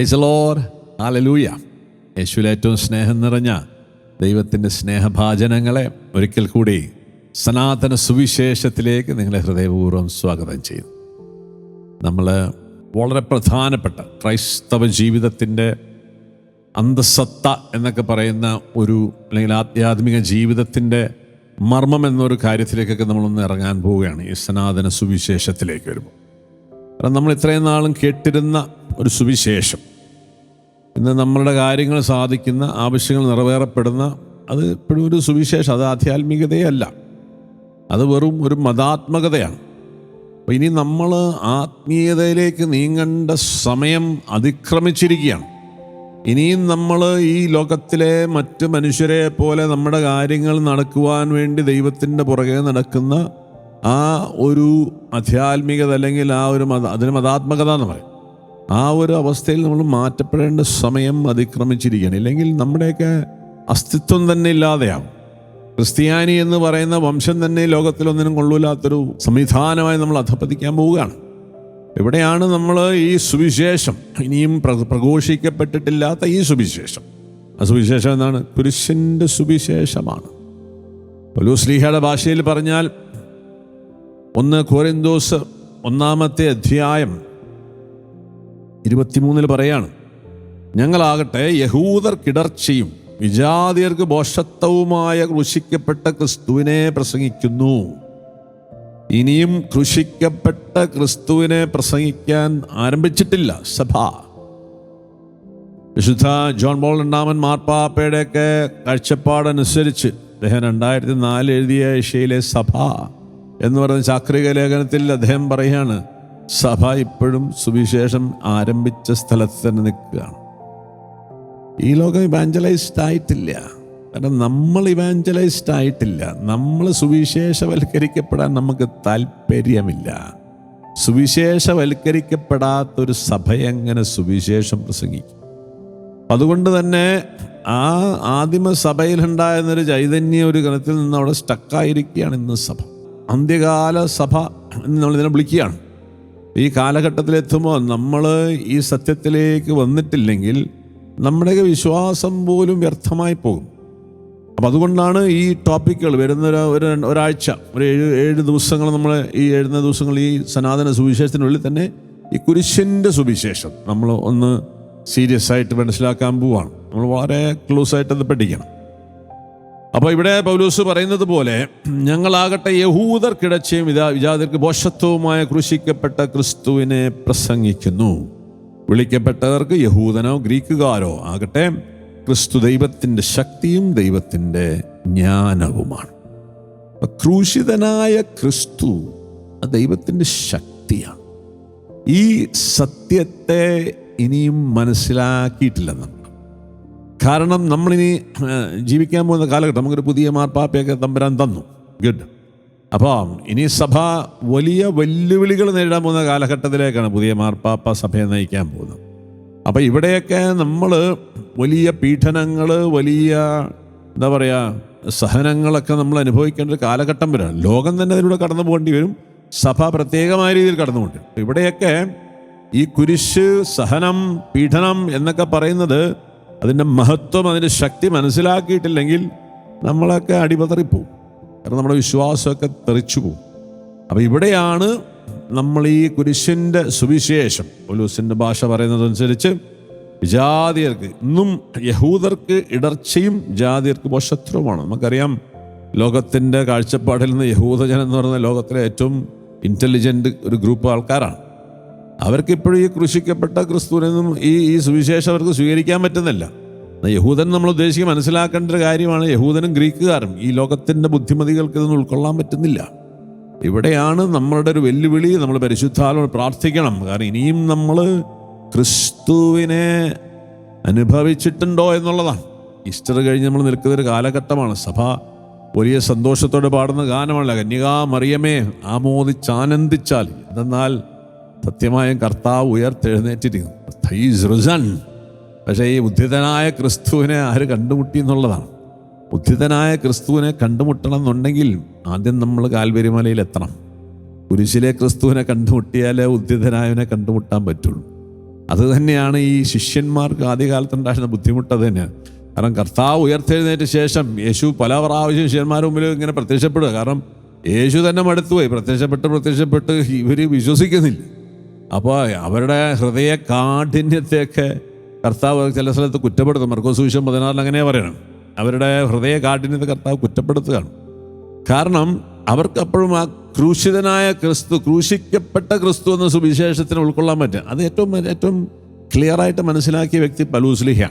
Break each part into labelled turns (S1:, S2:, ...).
S1: Price lore hallelujah യേശുവിൽ ഏറ്റവും സ്നേഹം നിറഞ്ഞ ദൈവത്തിന്റെ സ്നേഹഭാചനങ്ങളെ ഒരിക്കൽ കൂടി സനാതന സുവിശേഷത്തിലേക്ക് നിങ്ങളെ ഹൃദയപൂർവം സ്വാഗതം ചെയ്യുന്നു നമ്മൾ വളരെ പ്രധാനപ്പെട്ട ക്രൈസ്തവ ജീവിതത്തിന്റെ അന്തസത്ത എന്നൊക്കെ പറയുന്ന ഒരു അല്ലെങ്കിൽ ആധ്യാത്മിക ജീവിതത്തിന്റെ മർമ്മം എന്നൊരു കാര്യത്തിലേക്കൊക്കെ നമ്മളൊന്ന് ഇറങ്ങാൻ പോവുകയാണ്. ഈ സനാതന സുവിശേഷത്തിലേക്ക് വരുമ്പോൾ. കാരണം നമ്മൾ ഇത്രയും നാളും കേട്ടിരുന്ന ഒരു സുവിശേഷം. ഇന്ന് നമ്മളുടെ കാര്യങ്ങൾ സാധിക്കുന്ന ആവശ്യങ്ങൾ നിറവേറപ്പെടുന്ന അത് ഇപ്പോഴും ഒരു സുവിശേഷം അത് ആധ്യാത്മികതയല്ല. അത് വെറും ഒരു മതാത്മകതയാണ്. അപ്പോൾ ഇനി നമ്മൾ ആത്മീയതയിലേക്ക് നീങ്ങേണ്ട സമയം അതിക്രമിച്ചിരിക്കുകയാണ്. ഇനിയും നമ്മൾ ഈ ലോകത്തിലെ മറ്റ് മനുഷ്യരെ പോലെ നമ്മുടെ കാര്യങ്ങൾ നടക്കുവാൻ വേണ്ടി ദൈവത്തിന്റെ പുറകെ നടക്കുന്ന ആ ഒരു ആധ്യാത്മികത അല്ലെങ്കിൽ ആ ഒരു മത അതിന് മതാത്മകത എന്ന് പറയും. ആ ഒരു അവസ്ഥയിൽ നമ്മൾ മാറ്റപ്പെടേണ്ട സമയം അതിക്രമിച്ചിരിക്കുകയാണ്. ഇല്ലെങ്കിൽ നമ്മുടെയൊക്കെ അസ്തിത്വം തന്നെ ഇല്ലാതെയാവും. ക്രിസ്ത്യാനി എന്ന് പറയുന്ന വംശം തന്നെ ലോകത്തിലൊന്നിനും കൊള്ളൂലാത്തൊരു സംവിധാനമായി നമ്മൾ അധപ്പതിക്കാൻ പോവുകയാണ്. എവിടെയാണ് നമ്മൾ ഈ സുവിശേഷം? ഇനിയും പ്ര- പ്രഘോഷിക്കപ്പെട്ടിട്ടില്ലാത്ത ഈ സുവിശേഷം. ആ സുവിശേഷം എന്താണ്? കുരിശിന്റെ സുവിശേഷമാണ്. പലൂസ്ലീഹയുടെ ഭാഷയിൽ പറഞ്ഞാൽ ഒന്ന് കോരിന്തോസ് ഒന്നാമത്തെ അധ്യായം ഇരുപത്തിമൂന്നിൽ പറയാണ് ഞങ്ങളാകട്ടെ യഹൂദർ കിടർച്ചയും വിജാതിയർക്ക് ബോഷത്വവുമായ ക്രൂശിക്കപ്പെട്ട ക്രിസ്തുവിനെ പ്രസംഗിക്കുന്നു. ഇനിയും ക്രൂശിക്കപ്പെട്ട ക്രിസ്തുവിനെ പ്രസംഗിക്കാൻ ആരംഭിച്ചിട്ടില്ല സഭ. വിശുദ്ധ ജോൺ ബോൾ രണ്ടാമൻ മാർപ്പാപ്പയുടെയൊക്കെ കാഴ്ചപ്പാടനുസരിച്ച് അദ്ദേഹം രണ്ടായിരത്തി നാല് എഴുതിയ ഏഷ്യയിലെ സഭ എന്ന് പറയുന്ന ചാക്രിക ലേഖനത്തിൽ അദ്ദേഹം പറയാണ് സഭ ഇപ്പോഴും സുവിശേഷം ആരംഭിച്ച സ്ഥലത്ത് തന്നെ നിൽക്കുകയാണ്. ഈ ലോകം ഇവാഞ്ചലൈസ്ഡ് ആയിട്ടില്ല. കാരണം നമ്മൾ ഇവാഞ്ചലൈസ്ഡ് ആയിട്ടില്ല. നമ്മൾ സുവിശേഷവൽക്കരിക്കപ്പെടാൻ നമുക്ക് താല്പര്യമില്ല. സുവിശേഷവൽക്കരിക്കപ്പെടാത്തൊരു സഭ എങ്ങനെ സുവിശേഷം പ്രസംഗിക്കും? അതുകൊണ്ട് തന്നെ ആ ആദിമ സഭയിലുണ്ടായിരുന്നൊരു ചൈതന്യ ഒരു ഗണത്തിൽ നിന്ന് അവിടെ സ്റ്റക്കായിരിക്കുകയാണ് ഇന്ന് സഭ. അന്ത്യകാല സഭ എന്ന് നമ്മൾ ഇതിനെ വിളിക്കുകയാണ്. ഈ കാലഘട്ടത്തിലെത്തുമ്പോൾ നമ്മൾ ഈ സത്യത്തിലേക്ക് വന്നിട്ടില്ലെങ്കിൽ നമ്മുടെയൊക്കെ വിശ്വാസം പോലും വ്യർത്ഥമായി പോകും. അപ്പം അതുകൊണ്ടാണ് ഈ ടോപ്പിക്കുകൾ വരുന്ന ഒരു ഒരു ഒരാഴ്ച ഒരു ഏഴ് ഏഴ് ദിവസങ്ങൾ നമ്മൾ ഈ എഴുന്ന ദിവസങ്ങൾ ഈ സനാതന സുവിശേഷത്തിനുള്ളിൽ തന്നെ ഈ കുരിശിന്റെ സുവിശേഷം നമ്മൾ ഒന്ന് സീരിയസ് ആയിട്ട് മനസ്സിലാക്കാൻ പോവാണ്. നമ്മൾ വളരെ ക്ലോസ് ആയിട്ട് അത് പഠിക്കണം. അപ്പോൾ ഇവിടെ പൗലൂസ് പറയുന്നത് പോലെ ഞങ്ങളാകട്ടെ യഹൂദർക്കിടച്ചയും ഇതാ വിജാതിർക്ക് ബോഷത്വവുമായ ക്രൂശിക്കപ്പെട്ട ക്രിസ്തുവിനെ പ്രസംഗിക്കുന്നു. വിളിക്കപ്പെട്ടവർക്ക് യഹൂദനോ ഗ്രീക്കുകാരോ ആകട്ടെ ക്രിസ്തു ദൈവത്തിന്റെ ശക്തിയും ദൈവത്തിന്റെ ജ്ഞാനവുമാണ്. ക്രൂശിതനായ ക്രിസ്തു ദൈവത്തിന്റെ ശക്തിയാണ്. ഈ സത്യത്തെ ഇനിയും മനസ്സിലാക്കിയിട്ടില്ല നമ്മൾ കാരണം നമ്മളിനി ജീവിക്കാൻ പോകുന്ന കാലഘട്ടം നമുക്കൊരു പുതിയ മാർപ്പാപ്പയൊക്കെ തമ്പരാൻ തന്നു. ഗുഡ് അപ്പോൾ ഇനി സഭ വലിയ വെല്ലുവിളികൾ നേരിടാൻ പോകുന്ന കാലഘട്ടത്തിലേക്കാണ് പുതിയ മാർപ്പാപ്പ സഭയെ നയിക്കാൻ പോകുന്നത്. അപ്പോൾ ഇവിടെയൊക്കെ നമ്മൾ വലിയ പീഡനങ്ങൾ വലിയ എന്താ പറയുക സഹനങ്ങളൊക്കെ നമ്മൾ അനുഭവിക്കേണ്ട ഒരു കാലഘട്ടം വരാണ്. ലോകം തന്നെ അതിലൂടെ കടന്നു പോകേണ്ടി വരും. സഭ പ്രത്യേകമായ രീതിയിൽ കടന്നു പോകേണ്ടി വരും. ഇവിടെയൊക്കെ ഈ കുരിശ് സഹനം പീഡനം എന്നൊക്കെ പറയുന്നത് അതിന്റെ മഹത്വം അതിന്റെ ശക്തി മനസ്സിലാക്കിയിട്ടില്ലെങ്കിൽ നമ്മളൊക്കെ അടിപതറിപ്പോവും. കാരണം നമ്മുടെ വിശ്വാസമൊക്കെ തെറിച്ചു പോവും അപ്പോൾ ഇവിടെയാണ് നമ്മൾ ഈ കുരിശിന്റെ സുവിശേഷം. ഒലൂസിന്റെ ഭാഷ പറയുന്നതനുസരിച്ച് ജാതിയർക്ക് ഇന്നും യഹൂദർക്ക് ഇടർച്ചയും ജാതിയർക്ക് വശത്വമാണ് നമുക്കറിയാം ലോകത്തിന്റെ കാഴ്ചപ്പാടിൽ നിന്ന് യഹൂദജനം എന്ന് പറയുന്ന ലോകത്തിലെ ഏറ്റവും ഇന്റലിജന്റ് ഒരു ഗ്രൂപ്പ് ആൾക്കാരാണ്. അവർക്ക് ഇപ്പോഴും ഈ കൃഷിക്കപ്പെട്ട ക്രിസ്തുവിനൊന്നും ഈ ഈ സുവിശേഷം അവർക്ക് സ്വീകരിക്കാൻ പറ്റുന്നില്ല. യഹൂദൻ നമ്മൾ ഉദ്ദേശിക്കുക മനസ്സിലാക്കേണ്ട ഒരു കാര്യമാണ് യഹൂദനും ഗ്രീക്കുകാരും ഈ ലോകത്തിന്റെ ബുദ്ധിമതികൾക്ക് ഇതൊന്നും ഉൾക്കൊള്ളാൻ പറ്റുന്നില്ല. ഇവിടെയാണ് നമ്മളുടെ ഒരു വെല്ലുവിളി നമ്മൾ പരിശുദ്ധാലോട് പ്രാർത്ഥിക്കണം. കാരണം ഇനിയും നമ്മൾ ക്രിസ്തുവിനെ അനുഭവിച്ചിട്ടുണ്ടോ എന്നുള്ളതാണ്. ഈസ്റ്റർ കഴിഞ്ഞ് നമ്മൾ നിൽക്കുന്ന ഒരു കാലഘട്ടമാണ്. സഭ വലിയ സന്തോഷത്തോടെ പാടുന്ന ഗാനമല്ല കന്യകാ മറിയമേ ആമോദിച്ചാനന്ദിച്ചാൽ എന്തെന്നാൽ സത്യമായും കർത്താവ് ഉയർത്തെഴുന്നേറ്റിരിക്കുന്നു. പക്ഷേ ഈ ഉദ്ധിതനായ ക്രിസ്തുവിനെ ആര് കണ്ടുമുട്ടി എന്നുള്ളതാണ്. ഉദ്ധിതനായ ക്രിസ്തുവിനെ കണ്ടുമുട്ടണം എന്നുണ്ടെങ്കിൽ ആദ്യം നമ്മൾ കാൽവരിമലയിൽ എത്തണം കുരിശിലെ ക്രിസ്തുവിനെ കണ്ടുമുട്ടിയാലേ ഉദ്ധിതനായവനെ കണ്ടുമുട്ടാൻ പറ്റുള്ളൂ. അത് തന്നെയാണ് ഈ ശിഷ്യന്മാർക്ക് ആദ്യകാലത്ത് ഉണ്ടായിരുന്ന ബുദ്ധിമുട്ട് അത് തന്നെയാണ്. കാരണം കർത്താവ് ഉയർത്തെഴുന്നേറ്റ ശേഷം യേശു പല പ്രാവശ്യം ശിഷ്യന്മാരുടെ മുമ്പിൽ ഇങ്ങനെ പ്രത്യക്ഷപ്പെടുക. കാരണം യേശു തന്നെ മടുത്തുപോയി. പ്രത്യക്ഷപ്പെട്ട് പ്രത്യക്ഷപ്പെട്ട് ഇവർ വിശ്വസിക്കുന്നില്ല. അപ്പോൾ അവരുടെ ഹൃദയ കാഠിന്യത്തെയൊക്കെ കർത്താവ് ചില സ്ഥലത്ത് കുറ്റപ്പെടുത്തും. മർക്കോസ് വിഷയം പതിനാറിൽ അങ്ങനെ പറയണം. അവരുടെ ഹൃദയ കാഠിന്യത്തെ കർത്താവ് കുറ്റപ്പെടുത്തുകയാണ്. കാരണം അവർക്ക് അപ്പോഴും ആ ക്രൂശിതനായ ക്രിസ്തു ക്രൂശിക്കപ്പെട്ട ക്രിസ്തു എന്ന സുവിശേഷത്തിന് ഉൾക്കൊള്ളാൻ പറ്റും അത് ഏറ്റവും ഏറ്റവും ക്ലിയറായിട്ട് മനസ്സിലാക്കിയ വ്യക്തി പലൂസ്ലിഹ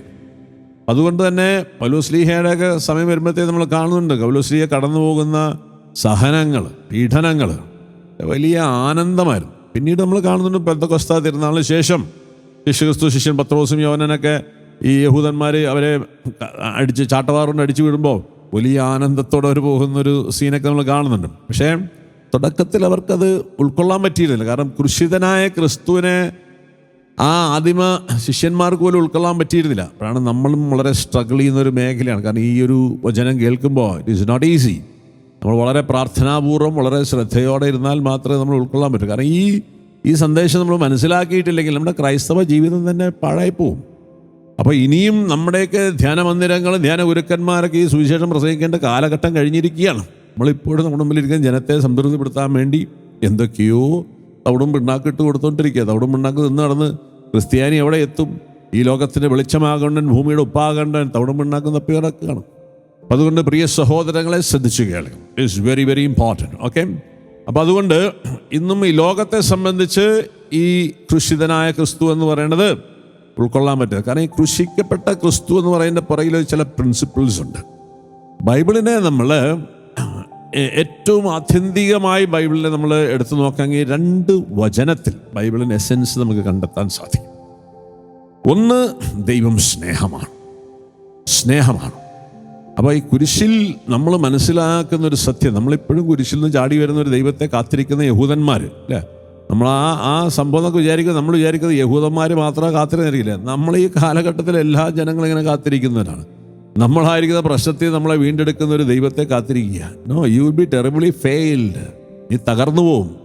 S1: അതുകൊണ്ട് തന്നെ പലൂസ്ലിഹയുടെ ഒക്കെ സമയം വരുമ്പോഴത്തേക്ക് നമ്മൾ കാണുന്നുണ്ട്. പലൂസ്ലിഹ കടന്നു പോകുന്ന സഹനങ്ങൾ പീഡനങ്ങൾ വലിയ ആനന്ദമായിരുന്നു. പിന്നീട് നമ്മൾ കാണുന്നുണ്ട് പെന്തക്കൊസ്ത തിരുനാളിന് ശേഷം. ശിഷ്യക്രിസ്തു ശിഷ്യൻ പത്രോസും യോനനൊക്കെ ഈ യഹൂദന്മാർ അവരെ അടിച്ച് ചാട്ടവാറുകൊണ്ട് അടിച്ചു വിടുമ്പോൾ വലിയ ആനന്ദത്തോടെ അവർ പോകുന്നൊരു സീനൊക്കെ നമ്മൾ കാണുന്നുണ്ട്. പക്ഷേ തുടക്കത്തിൽ അവർക്കത് ഉൾക്കൊള്ളാൻ പറ്റിയിരുന്നില്ല കാരണം കൃഷിതനായ ക്രിസ്തുവിനെ ആ ആദിമ ശിഷ്യന്മാർക്ക് പോലും ഉൾക്കൊള്ളാൻ പറ്റിയിരുന്നില്ല. അപ്പോഴാണ് നമ്മളും വളരെ സ്ട്രഗിൾ ചെയ്യുന്ന ഒരു മേഖലയാണ്. കാരണം ഈ ഒരു വചനം കേൾക്കുമ്പോൾ ഇറ്റ് ഈസ് നോട്ട് ഈസി നമ്മൾ വളരെ പ്രാർത്ഥനാപൂർവം വളരെ ശ്രദ്ധയോടെ ഇരുന്നാൽ മാത്രമേ നമ്മൾ ഉൾക്കൊള്ളാൻ പറ്റൂ. കാരണം ഈ ഈ സന്ദേശം നമ്മൾ മനസ്സിലാക്കിയിട്ടില്ലെങ്കിൽ നമ്മുടെ ക്രൈസ്തവ ജീവിതം തന്നെ പാഴായിപ്പോവും അപ്പോൾ ഇനിയും നമ്മുടെയൊക്കെ ധ്യാന മന്ദിരങ്ങൾ ധ്യാന ഗുരുക്കന്മാരൊക്കെ ഈ സുവിശേഷം പ്രസംഗിക്കേണ്ട കാലഘട്ടം കഴിഞ്ഞിരിക്കുകയാണ്. നമ്മളിപ്പോഴും നമ്മുടെ മുമ്പിലിരിക്കുന്ന ജനത്തെ സംതൃപ്തിപ്പെടുത്താൻ വേണ്ടി എന്തൊക്കെയോ തവിടും പിണ്ണാക്കിട്ട് കൊടുത്തോണ്ടിരിക്കുക. തവിടും പിണ്ണാക്ക് നിന്ന് നടന്ന് ക്രിസ്ത്യാനി എവിടെ എത്തും? ഈ ലോകത്തിന്റെ വെളിച്ചമാകണ്ടൻ ഭൂമിയുടെ ഉപ്പാകണ്ടൻ തവിടും പിണ്ണാക്കും തപ്പി കിടക്കുകയാണ് അതുകൊണ്ട് പ്രിയ സഹോദരങ്ങളെ ശ്രദ്ധിച്ചു കേൾക്കും it's very very important okay അപ്പം അതുകൊണ്ട് ഇന്നും ഈ ലോകത്തെ സംബന്ധിച്ച് ഈ കൃഷിതനായ ക്രിസ്തു എന്ന് പറയുന്നത് ഉൾക്കൊള്ളാൻ പറ്റുക കാരണം ഈ കൃഷിക്കപ്പെട്ട ക്രിസ്തു എന്ന് പറയുന്ന പുറകിൽ ചില പ്രിൻസിപ്പിൾസ് ഉണ്ട്. ബൈബിളിനെ നമ്മൾ ഏറ്റവും ആത്യന്തികമായി ബൈബിളിനെ നമ്മൾ എടുത്തു നോക്കാമെങ്കിൽ രണ്ട് വചനത്തിൽ ബൈബിളിന്റെ എസെൻസ് നമുക്ക് കണ്ടെത്താൻ സാധിക്കും. ഒന്ന് ദൈവം സ്നേഹമാണ്. സ്നേഹമാണ്. അപ്പോൾ ഈ കുരിശിൽ നമ്മൾ മനസ്സിലാക്കുന്ന ഒരു സത്യം നമ്മളിപ്പോഴും കുരിശിൽ നിന്ന് ചാടി വരുന്ന ഒരു ദൈവത്തെ കാത്തിരിക്കുന്ന യഹൂദന്മാർ അല്ലേ? നമ്മൾ ആ ആ സംഭവം എന്നൊക്കെ വിചാരിക്കുന്നത് നമ്മൾ വിചാരിക്കുന്നത് യഹൂദന്മാർ മാത്രമേ കാത്തിരുന്നിരിക്കില്ല? നമ്മൾ ഈ കാലഘട്ടത്തിൽ എല്ലാ ജനങ്ങളും ഇങ്ങനെ കാത്തിരിക്കുന്നവരാണ്. നമ്മളായിരിക്കുന്ന പ്രശ്നത്തിൽ നമ്മളെ വീണ്ടെടുക്കുന്ന ഒരു ദൈവത്തെ കാത്തിരിക്കുക. No you will be terribly failed നീ തകർന്നു പോവും.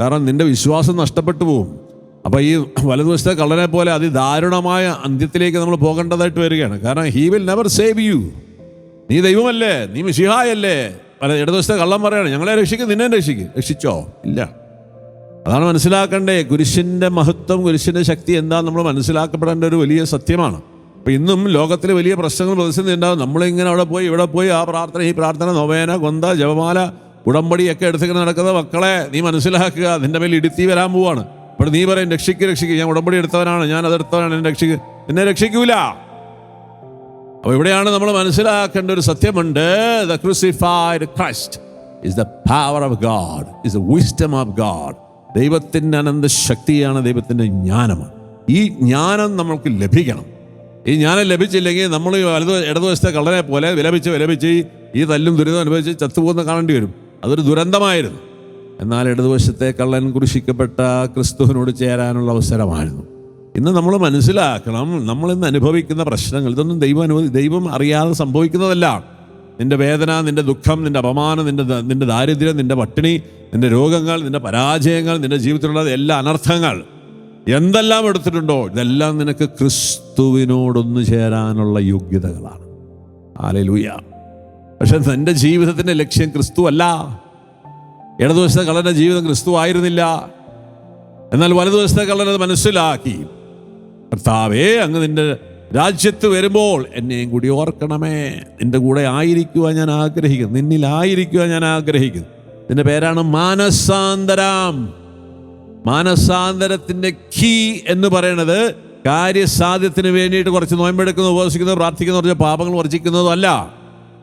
S1: കാരണം നിന്റെ വിശ്വാസം നഷ്ടപ്പെട്ടു പോവും. അപ്പോൾ ഈ വലതുവശത്തെ കള്ളനെ പോലെ അതിദാരുണമായ അന്ത്യത്തിലേക്ക് നമ്മൾ പോകേണ്ടതായിട്ട് വരികയാണ്. കാരണം he will never save you നീ ദൈവമല്ലേ? നീ മിഷിഹായല്ലേ പല ഇടതുവശത്തെ കള്ളം പറയാണ്. ഞങ്ങളെ രക്ഷിക്കും നിന്നെ രക്ഷിക്കും. രക്ഷിച്ചോ? ഇല്ല. അതാണ് മനസ്സിലാക്കേണ്ടേ. കുരിശിന്റെ മഹത്വം കുരിശിന്റെ ശക്തി എന്താ നമ്മൾ മനസ്സിലാക്കപ്പെടേണ്ട ഒരു വലിയ സത്യമാണ്. അപ്പം ഇന്നും ലോകത്തിൽ വലിയ പ്രശ്നങ്ങൾ പ്രതിസന്ധി ഉണ്ടാകും നമ്മളിങ്ങനെ അവിടെ പോയി ഇവിടെ പോയി ആ പ്രാർത്ഥന ഈ പ്രാർത്ഥന നൊവേന കൊന്ത ജപമാല ഉടമ്പടിയൊക്കെ എടുത്തിങ്ങനെ നടക്കുന്ന മക്കളെ നീ മനസ്സിലാക്കുക. നിന്റെ മേൽ ഇടുത്തി വരാൻ പോവാണ്. അപ്പോൾ നീ പറയും രക്ഷിക്ക് രക്ഷിക്ക്. ഞാൻ ഉടമ്പടി എടുത്തവനാണ്. ഞാൻ അതെടുത്തവനാണ് എന്നെ രക്ഷിക്ക്. എന്നെ രക്ഷിക്കൂല. അപ്പോൾ ഇവിടെയാണ് നമ്മൾ മനസ്സിലാക്കേണ്ട ഒരു സത്യമുണ്ട്. The crucified Christ is the power of God is the wisdom of God ദൈവത്തിന്റെ അനന്ത ശക്തിയാണ് ദൈവത്തിന്റെ ജ്ഞാനമാണ് ഈ ജ്ഞാനം നമ്മൾക്ക് ലഭിക്കണം. ഈ ജ്ഞാനം ലഭിച്ചില്ലെങ്കിൽ നമ്മൾ വലതു ഇടതുവശത്തെ കള്ളനെ പോലെ വിലപിച്ച് വിലപിച്ച് ഈ തല്ലും ദുരിതം അനുഭവിച്ച് ചത്തുപോകുന്ന കാണേണ്ടി വരും. അതൊരു ദുരന്തമായിരുന്നു. എന്നാൽ ഇടതുവശത്തെ കള്ളൻ കുരിശിക്കപ്പെട്ട ക്രിസ്തുവിനോട് ചേരാനുള്ള അവസരമായിരുന്നു. ഇന്ന് നമ്മൾ മനസ്സിലാക്കണം നമ്മൾ ഇന്ന് അനുഭവിക്കുന്ന പ്രശ്നങ്ങൾ ഇതൊന്നും ദൈവം അനുഭവി ദൈവം അറിയാതെ സംഭവിക്കുന്നതല്ല. നിന്റെ വേദന നിന്റെ ദുഃഖം നിന്റെ അപമാനം നിന്റെ നിന്റെ ദാരിദ്ര്യം നിന്റെ പട്ടിണി നിന്റെ രോഗങ്ങൾ നിന്റെ പരാജയങ്ങൾ നിന്റെ ജീവിതത്തിലുള്ള എല്ലാ അനർത്ഥങ്ങൾ. എന്തെല്ലാം എടുത്തിട്ടുണ്ടോ? ഇതെല്ലാം നിനക്ക് ക്രിസ്തുവിനോടൊന്നു ചേരാനുള്ള യോഗ്യതകളാണ്. ആലലൂയ പക്ഷെ നിന്റെ ജീവിതത്തിന്റെ ലക്ഷ്യം ക്രിസ്തു അല്ല. ഇടതുവശത്തെ കളരുടെ ജീവിതം ക്രിസ്തു ആയിരുന്നില്ല. എന്നാൽ വലതുവശത്തെ കളരത് മനസ്സിലാക്കി. കർത്താവേ അങ്ങ് നിന്റെ രാജ്യത്ത് വരുമ്പോൾ എന്നെയും കൂടി ഓർക്കണമേ. നിന്റെ കൂടെ ആയിരിക്കുവാൻ ഞാൻ ആഗ്രഹിക്കുന്നു. നിന്നിലായിരിക്കുവാൻ ഞാൻ ആഗ്രഹിക്കുന്നു. നിന്റെ പേരാണ് മാനസാന്തരം. മാനസാന്തരത്തിന്റെ കീ എന്ന് പറയുന്നത് കാര്യസാധ്യത്തിന് വേണ്ടിയിട്ട് കുറച്ച് നോയമ്പെടുക്കുന്നു ഉപവസിക്കുന്നു പ്രാർത്ഥിക്കുന്നു പറഞ്ഞ പാപങ്ങൾ വർജിക്കുന്നതും അല്ല.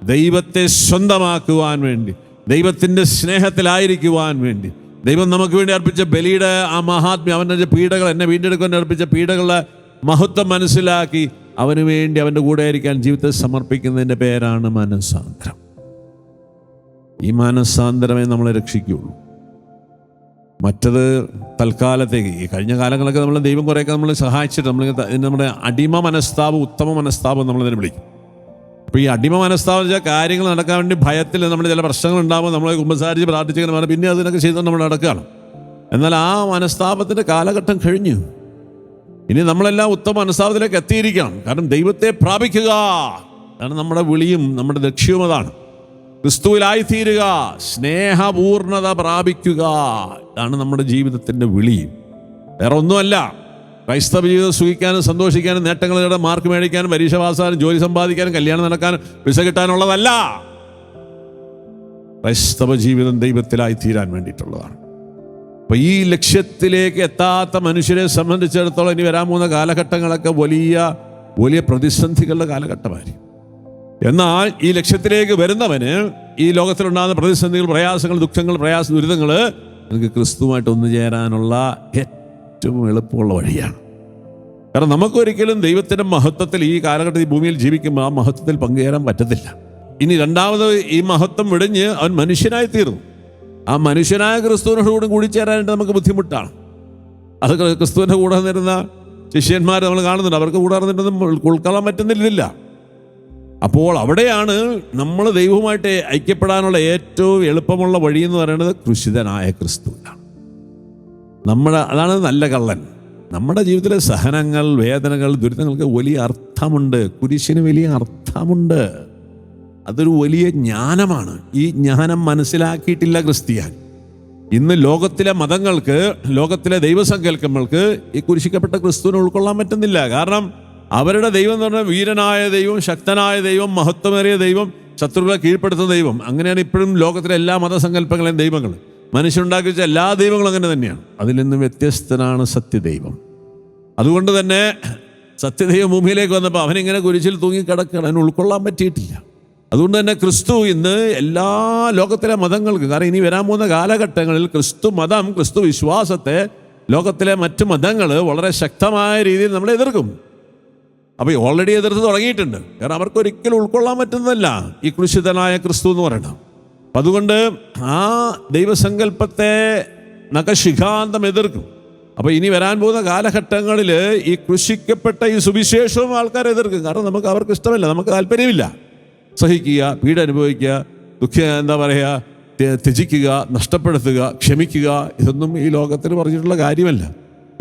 S1: ദൈവത്തെ സ്വന്തമാക്കുവാൻ വേണ്ടി ദൈവത്തിന്റെ സ്നേഹത്തിലായിരിക്കുവാൻ വേണ്ടി ദൈവം നമുക്ക് വേണ്ടി അർപ്പിച്ച ബലിയുടെ ആ മഹാത്മ്യം അവന്റെ പീഡകൾ എന്നെ വീണ്ടെടുക്കാൻ അർപ്പിച്ച പീഡകളുടെ മഹത്വം മനസ്സിലാക്കി അവന് വേണ്ടി അവന്റെ കൂടെ ആയിരിക്കാൻ ജീവിതത്തെ സമർപ്പിക്കുന്നതിന്റെ പേരാണ് മനസ്സാന്തരം ഈ മനസ്സാന്തരമേ നമ്മളെ രക്ഷിക്കുകയുള്ളൂ. മറ്റത് തൽക്കാലത്തേക്ക് ഈ കഴിഞ്ഞ കാലങ്ങളൊക്കെ നമ്മൾ ദൈവം കുറേയൊക്കെ നമ്മൾ സഹായിച്ചിട്ട് നമ്മൾ നമ്മുടെ അടിമ മനസ്താപം ഉത്തമ മനസ്താപം നമ്മളതിനെ വിളിക്കും. അപ്പോൾ ഈ അടിമ മനസ്താപം വെച്ചാൽ കാര്യങ്ങൾ നടക്കാൻ വേണ്ടി ഭയത്തിൽ നമ്മൾ ചില പ്രശ്നങ്ങൾ ഉണ്ടാകുമ്പോൾ നമ്മൾ കുമ്പസാരിച്ച് പ്രാർത്ഥിച്ചിങ്ങനെ പിന്നെ അതിനൊക്കെ ചെയ്തുകൊണ്ട് നമ്മൾ നടക്കുകയാണ്. എന്നാൽ ആ മനസ്താപത്തിന്റെ കാലഘട്ടം കഴിഞ്ഞു. ഇനി നമ്മളെല്ലാം ഉത്തമ മനസ്താപത്തിലേക്ക് എത്തിയിരിക്കണം കാരണം ദൈവത്തെ പ്രാപിക്കുക. അതാണ് നമ്മുടെ വിളിയും നമ്മുടെ ലക്ഷ്യവും അതാണ്. ക്രിസ്തുവിലായി തീരുക സ്നേഹപൂർണത പ്രാപിക്കുക. ഇതാണ് നമ്മുടെ ജീവിതത്തിന്റെ വിളി. വേറെ ഒന്നുമല്ല ക്രൈസ്തവ ജീവിതം സുഖിക്കാനും സന്തോഷിക്കാനും നേട്ടങ്ങൾ നേടാൻ മാർക്ക് മേടിക്കാനും പരീക്ഷ പാസ്സാനും ജോലി സമ്പാദിക്കാനും കല്യാണം നടക്കാനും വിസ കിട്ടാനുള്ളതല്ല. ക്രൈസ്തവ ജീവിതം ദൈവത്തിലായി തീരാൻ വേണ്ടിയിട്ടുള്ളതാണ്. അപ്പൊ ഈ ലക്ഷ്യത്തിലേക്ക് എത്താത്ത മനുഷ്യരെ സംബന്ധിച്ചിടത്തോളം ഇനി വരാൻ പോകുന്ന കാലഘട്ടങ്ങളൊക്കെ വലിയ വലിയ പ്രതിസന്ധികളുടെ കാലഘട്ടമായിരിക്കും. എന്നാൽ ഈ ലക്ഷ്യത്തിലേക്ക് വരുന്നവന് ഈ ലോകത്തിലുണ്ടാകുന്ന പ്രതിസന്ധികൾ പ്രയാസങ്ങൾ ദുഃഖങ്ങൾ പ്രയാസ ദുരിതങ്ങൾ നിങ്ങൾക്ക് ക്രിസ്തുവായിട്ട് ഒന്നുചേരാനുള്ള ഏറ്റവും എളുപ്പമുള്ള വഴിയാണ്. കാരണം നമുക്കൊരിക്കലും ദൈവത്തിന്റെ മഹത്വത്തിൽ ഈ കാലഘട്ടത്തിൽ ഭൂമിയിൽ ജീവിക്കുമ്പോൾ ആ മഹത്വത്തിൽ പങ്കുചേരാൻ പറ്റത്തില്ല. ഇനി രണ്ടാമത് ഈ മഹത്വം വിടിഞ്ഞ് അവൻ മനുഷ്യനായി തീർന്നു. ആ മനുഷ്യനായ ക്രിസ്തുവിനോട് കൂടെ കൂടി ചേരാനായിട്ട് നമുക്ക് ബുദ്ധിമുട്ടാണ്. അത് ക്രിസ്തുവിന്റെ കൂടെ നിന്നിരുന്ന ശിഷ്യന്മാർ നമ്മൾ കാണുന്നുണ്ട്. അവർക്ക് കൂടെ നിന്നിട്ടൊന്നും ഉൾക്കൊള്ളാൻ പറ്റുന്നില്ല. അപ്പോൾ അവിടെയാണ് നമ്മൾ ദൈവവുമായിട്ട് ഐക്യപ്പെടാനുള്ള ഏറ്റവും എളുപ്പമുള്ള വഴി എന്ന് പറയുന്നത് കൃഷിതനായ ക്രിസ്തുവിനാണ് നമ്മുടെ അതാണ് നല്ല കള്ളൻ. നമ്മുടെ ജീവിതത്തിലെ സഹനങ്ങൾ വേദനകൾ ദുരിതങ്ങൾക്ക് വലിയ അർത്ഥമുണ്ട്. കുരിശിന് വലിയ അർത്ഥമുണ്ട്. അതൊരു വലിയ ജ്ഞാനമാണ്. ഈ ജ്ഞാനം മനസ്സിലാക്കിയിട്ടില്ല ക്രിസ്ത്യാൻ. ഇന്ന് ലോകത്തിലെ മതങ്ങൾക്ക് ലോകത്തിലെ ദൈവസങ്കല്പങ്ങൾക്ക് ഈ കുരിശിക്കപ്പെട്ട ക്രിസ്തുവിനെ ഉൾക്കൊള്ളാൻ പറ്റുന്നില്ല. കാരണം അവരുടെ ദൈവം എന്ന് പറഞ്ഞാൽ വീരനായ ദൈവം ശക്തനായ ദൈവം മഹത്വമേറിയ ദൈവം ശത്രുക്കളെ കീഴ്പ്പെടുത്തുന്ന ദൈവം. അങ്ങനെയാണ് ഇപ്പോഴും ലോകത്തിലെ എല്ലാ മതസങ്കല്പങ്ങളെയും ദൈവങ്ങൾ. മനുഷ്യനുണ്ടാക്കി വെച്ച എല്ലാ ദൈവങ്ങളും അങ്ങനെ തന്നെയാണ്. അതിൽ നിന്ന് വ്യത്യസ്തനാണ് സത്യദൈവം. അതുകൊണ്ട് തന്നെ സത്യദൈവം ഭൂമിയിലേക്ക് വന്നപ്പോൾ അവനിങ്ങനെ കുരിശിൽ തൂങ്ങി തൂങ്ങിക്കിടക്കണം അവന് ഉൾക്കൊള്ളാൻ പറ്റിയിട്ടില്ല. അതുകൊണ്ട് തന്നെ ക്രിസ്തു ഇന്ന് എല്ലാ ലോകത്തിലെ മതങ്ങൾക്ക് കാരണം ഇനി വരാൻ പോകുന്ന കാലഘട്ടങ്ങളിൽ ക്രിസ്തു മതം ക്രിസ്തു വിശ്വാസത്തെ ലോകത്തിലെ മറ്റ് മതങ്ങൾ വളരെ ശക്തമായ രീതിയിൽ നമ്മൾ എതിർക്കും. അപ്പോൾ ഓൾറെഡി എതിർത്ത് തുടങ്ങിയിട്ടുണ്ട്. കാരണം അവർക്ക് ഒരിക്കലും ഉൾക്കൊള്ളാൻ പറ്റുന്നതല്ല ഈ കുരിശിതനായ ക്രിസ്തു എന്ന് പറയണം. അതുകൊണ്ട് ആ ദൈവസങ്കല്പത്തെ നഖശിഖാന്തം എതിർക്കും. അപ്പോൾ ഇനി വരാൻ പോകുന്ന കാലഘട്ടങ്ങളിൽ ഈ കൃഷിക്കപ്പെട്ട ഈ സുവിശേഷവും ആൾക്കാർ എതിർക്കും. കാരണം നമുക്ക് അവർക്ക് ഇഷ്ടമല്ല നമുക്ക് താല്പര്യമില്ല. സഹിക്കുക പീഡ അനുഭവിക്കുക ദുഃഖ എന്താ പറയുക ത്യജിക്കുക നഷ്ടപ്പെടുത്തുക ക്ഷമിക്കുക ഇതൊന്നും ഈ ലോകത്തിൽ പറഞ്ഞിട്ടുള്ള കാര്യമല്ല.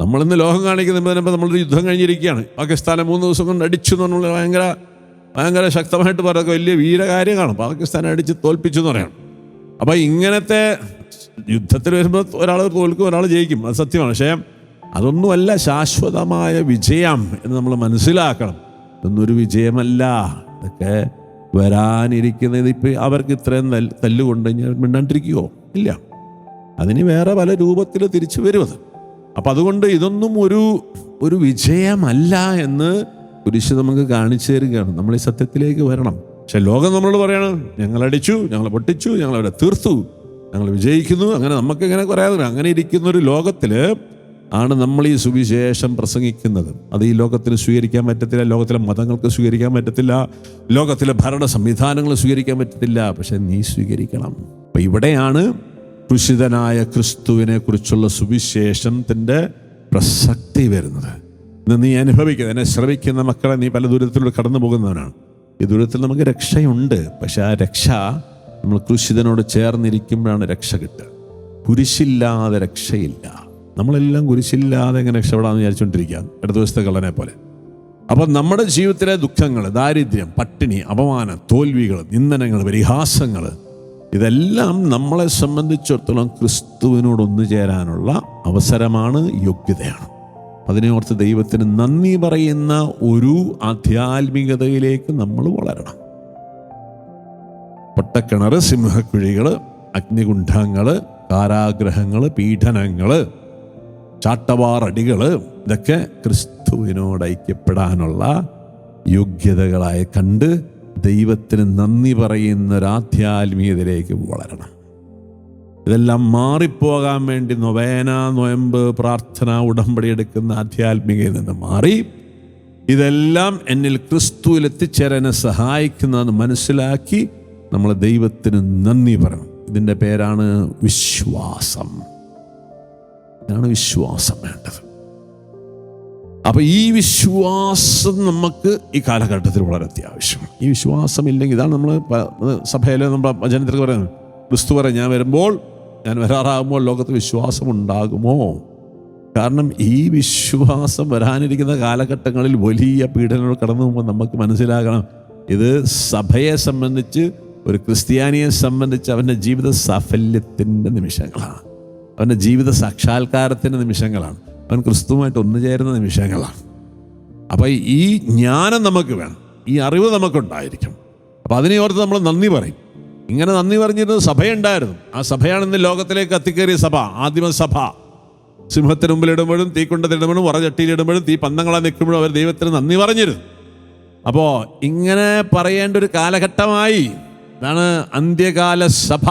S1: നമ്മളിന്ന് ലോകം കാണിക്കുന്ന നമ്മളൊരു യുദ്ധം കഴിഞ്ഞിരിക്കുകയാണ്. പാകിസ്ഥാനെ മൂന്ന് ദിവസം കൊണ്ട് അടിച്ചു എന്ന് പറഞ്ഞാൽ ഭയങ്കര ഭയങ്കര ശക്തമായിട്ട് പറയുക വലിയ വീരകാര്യമാണ് പാകിസ്ഥാനെ അടിച്ച് തോൽപ്പിച്ചു എന്ന് പറയണം. അപ്പോൾ ഇങ്ങനത്തെ യുദ്ധത്തിൽ വരുമ്പോൾ ഒരാൾ തോൽക്കും ഒരാൾ ജയിക്കും. അത് സത്യമാണ്. പക്ഷേ അതൊന്നുമല്ല ശാശ്വതമായ വിജയം എന്ന് നമ്മൾ മനസ്സിലാക്കണം. ഇതൊന്നൊരു വിജയമല്ല. ഇതൊക്കെ വരാനിരിക്കുന്നത് ഇപ്പം അവർക്ക് ഇത്രയും തല്ല് തല്ലുകൊണ്ട് ഞാൻ ഇല്ല. അതിന് വേറെ പല രൂപത്തിൽ തിരിച്ചു വരും അത്. അപ്പം അതുകൊണ്ട് ഇതൊന്നും ഒരു ഒരു വിജയമല്ല എന്ന് കുരിശ് നമുക്ക് കാണിച്ചു തരികയാണ്. നമ്മൾ ഈ സത്യത്തിലേക്ക് വരണം. പക്ഷെ ലോകം നമ്മളോട് പറയണം ഞങ്ങൾ അടിച്ചു ഞങ്ങൾ പൊട്ടിച്ചു ഞങ്ങൾ അവരെ തീർത്തു ഞങ്ങൾ വിജയിക്കുന്നു. അങ്ങനെ നമുക്ക് ഇങ്ങനെ പറയാതെ അങ്ങനെ ഇരിക്കുന്ന ഒരു ലോകത്തിൽ ആണ് നമ്മൾ ഈ സുവിശേഷം പ്രസംഗിക്കുന്നത്. അത് ഈ ലോകത്തിന് സ്വീകരിക്കാൻ പറ്റത്തില്ല ലോകത്തിലെ മതങ്ങൾക്ക് സ്വീകരിക്കാൻ പറ്റത്തില്ല ലോകത്തിലെ ഭരണ സംവിധാനങ്ങൾ സ്വീകരിക്കാൻ പറ്റത്തില്ല. പക്ഷെ നീ സ്വീകരിക്കണം. അപ്പൊ ഇവിടെയാണ് കൃഷിതനായ ക്രിസ്തുവിനെ കുറിച്ചുള്ള സുവിശേഷത്തിന്റെ പ്രസക്തി വരുന്നത്. ഇന്ന് നീ അനുഭവിക്കുന്നത് എന്നെ ശ്രമിക്കുന്ന മക്കളെ നീ പല ദൂരത്തിലൂടെ കടന്നു പോകുന്നവനാണ് ഈ ദുരിതത്തിൽ നമുക്ക് രക്ഷയുണ്ട്. പക്ഷെ ആ രക്ഷ നമ്മൾ കുരിശിതനോട് ചേർന്നിരിക്കുമ്പോഴാണ് രക്ഷ കിട്ടുക. കുരിശില്ലാതെ രക്ഷയില്ല. നമ്മളെല്ലാം കുരിശില്ലാതെ എങ്ങനെ രക്ഷപ്പെടാമെന്ന് വിചാരിച്ചുകൊണ്ടിരിക്കുക ഇടതു ദിവസത്തെ കള്ളനെ പോലെ. അപ്പം നമ്മുടെ ജീവിതത്തിലെ ദുഃഖങ്ങൾ ദാരിദ്ര്യം പട്ടിണി അപമാനം തോൽവികൾ നിന്ദനങ്ങൾ പരിഹാസങ്ങൾ ഇതെല്ലാം നമ്മളെ സംബന്ധിച്ചിടത്തോളം ക്രിസ്തുവിനോട് ഒന്നു ചേരാനുള്ള അവസരമാണ് യോഗ്യതയാണ്. അതിനെ ഓർത്ത് ദൈവത്തിന് നന്ദി പറയുന്ന ഒരു ആധ്യാത്മികതയിലേക്ക് നമ്മൾ വളരണം. പൊട്ടക്കിണർ സിംഹക്കുഴികൾ അഗ്നികുണ്ഠങ്ങൾ കാരാഗ്രഹങ്ങൾ പീഡനങ്ങൾ ചാട്ടവാറടികൾ ഇതൊക്കെ ക്രിസ്തുവിനോട് ഐക്യപ്പെടാനുള്ള യോഗ്യതകളായി കണ്ട് ദൈവത്തിന് നന്ദി പറയുന്ന ഒരു ആധ്യാത്മികതയിലേക്ക് വളരണം. ഇതെല്ലാം മാറിപ്പോകാൻ വേണ്ടി നൊവേന നൊയമ്പ് പ്രാർത്ഥന ഉടമ്പടി എടുക്കുന്ന ആധ്യാത്മികയിൽ നിന്ന് മാറി. ഇതെല്ലാം എന്നിൽ ക്രിസ്തുവിൽ എത്തിച്ചേരാനെ സഹായിക്കുന്നതെന്ന് മനസ്സിലാക്കി നമ്മൾ ദൈവത്തിന് നന്ദി പറയണം. ഇതിന്റെ പേരാണ് വിശ്വാസം. ഇതാണ് വിശ്വാസം വേണ്ടത്. അപ്പൊ ഈ വിശ്വാസം നമുക്ക് ഈ കാലഘട്ടത്തിൽ വളരെ അത്യാവശ്യം ഈ വിശ്വാസം ഇല്ലെങ്കിൽ ഇതാണ് നമ്മൾ സഭയിലെ നമ്മുടെ വചനത്തിൽ പറയുന്നത്. ക്രിസ്തു പറയും ഞാൻ വരുമ്പോൾ ഞാൻ വരാറാകുമ്പോൾ ലോകത്ത് വിശ്വാസം ഉണ്ടാകുമോ കാരണം ഈ വിശ്വാസം വരാനിരിക്കുന്ന കാലഘട്ടങ്ങളിൽ വലിയ പീഡനങ്ങൾ കടന്നു പോകുമ്പോൾ നമുക്ക് മനസ്സിലാകണം ഇത് സഭയെ സംബന്ധിച്ച് ഒരു ക്രിസ്ത്യാനിയെ സംബന്ധിച്ച് അവന്റെ ജീവിത സാഫല്യത്തിന്റെ നിമിഷങ്ങളാണ്. അവന്റെ ജീവിത സാക്ഷാത്കാരത്തിന്റെ നിമിഷങ്ങളാണ്. അവൻ ക്രിസ്തുവുമായിട്ട് ഒന്നുചേരുന്ന നിമിഷങ്ങളാണ്. അപ്പോൾ ഈ ജ്ഞാനം നമുക്ക് വേണം ഈ അറിവ് നമുക്കുണ്ടായിരിക്കണം. അപ്പോൾ അതിനെ ഓർത്ത് നമ്മൾ നന്ദി പറയും. ഇങ്ങനെ നന്ദി പറഞ്ഞിരുന്നത് സഭയുണ്ടായിരുന്നു. ആ സഭയാണ് ഇന്ന് ലോകത്തിലേക്ക് കത്തിക്കേറിയ സഭ ആദിമസഭ സിംഹത്തിന് മുമ്പിൽ മുമ്പിലിടുമ്പോഴും തീക്കുണ്ടത്തിലിടുമ്പോഴും ഉറചട്ടിയിലിടുമ്പോഴും തീ പന്തങ്ങളാ നിൽക്കുമ്പോഴും അവർ ദൈവത്തിന് നന്ദി പറഞ്ഞിരുന്നു. അപ്പോൾ ഇങ്ങനെ പറയേണ്ട ഒരു കാലഘട്ടമായി ഇതാണ് അന്ത്യകാല സഭ.